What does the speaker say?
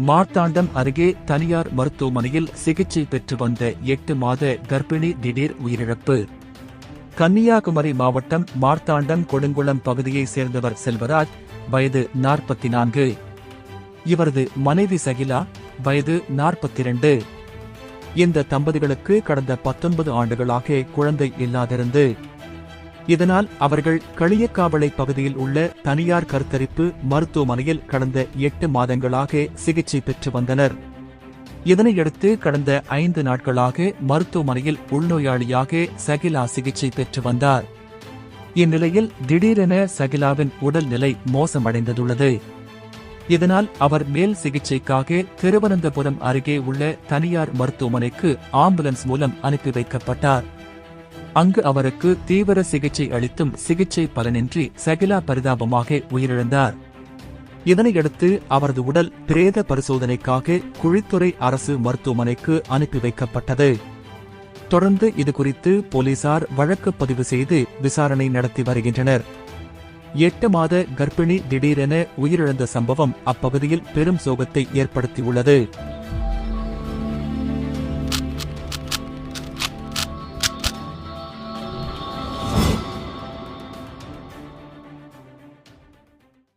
மார்த்தாண்டம் அருகே தனியார் மருத்துவமனையில் சிகிச்சை பெற்று வந்த எட்டு மாத கர்ப்பிணி திடீர் உயிரிழப்பு. கன்னியாகுமரி மாவட்டம் மார்த்தாண்டம் கொடுங்குளம் பகுதியைச் சேர்ந்தவர் செல்வராஜ் வயது நாற்பத்தி நான்கு இவரது மனைவி சகிலா வயது நாற்பத்தி இரண்டு இந்த தம்பதிகளுக்கு கடந்த பத்தொன்பது ஆண்டுகளாக குழந்தை இல்லாதிருந்து இதனால் அவர்கள் களியக்காவளை பகுதியில் உள்ள தனியார் கருத்தரிப்பு மருத்துவமனையில் கடந்த எட்டு மாதங்களாக சிகிச்சை பெற்று வந்தனர். இதனையடுத்து கடந்த ஐந்து நாட்களாக மருத்துவமனையில் உள்நோயாளியாக சகிலா சிகிச்சை பெற்று வந்தார். இந்நிலையில் திடீரென சகிலாவின் உடல்நிலை மோசமடைந்துள்ளது இதனால் அவர் மேல் சிகிச்சைக்காக திருவனந்தபுரம் அருகே உள்ள தனியார் மருத்துவமனைக்கு ஆம்புலன்ஸ் மூலம் அனுப்பி வைக்கப்பட்டார். அங்கு அவருக்கு தீவிர சிகிச்சை அளித்தும் சிகிச்சை பலனின்றி சகிலா பரிதாபமாக உயிரிழந்தார். இதனையடுத்து அவரது உடல் பிரேத பரிசோதனைக்காக குழித்துறை அரசு மருத்துவமனைக்கு அனுப்பி வைக்கப்பட்டது. தொடர்ந்து இதுகுறித்து போலீசார் வழக்கு பதிவு செய்து விசாரணை நடத்தி வருகின்றனர். எட்டு மாத கர்ப்பிணி திடீரென உயிரிழந்த சம்பவம் அப்பகுதியில் பெரும் சோகத்தை ஏற்படுத்தியுள்ளது.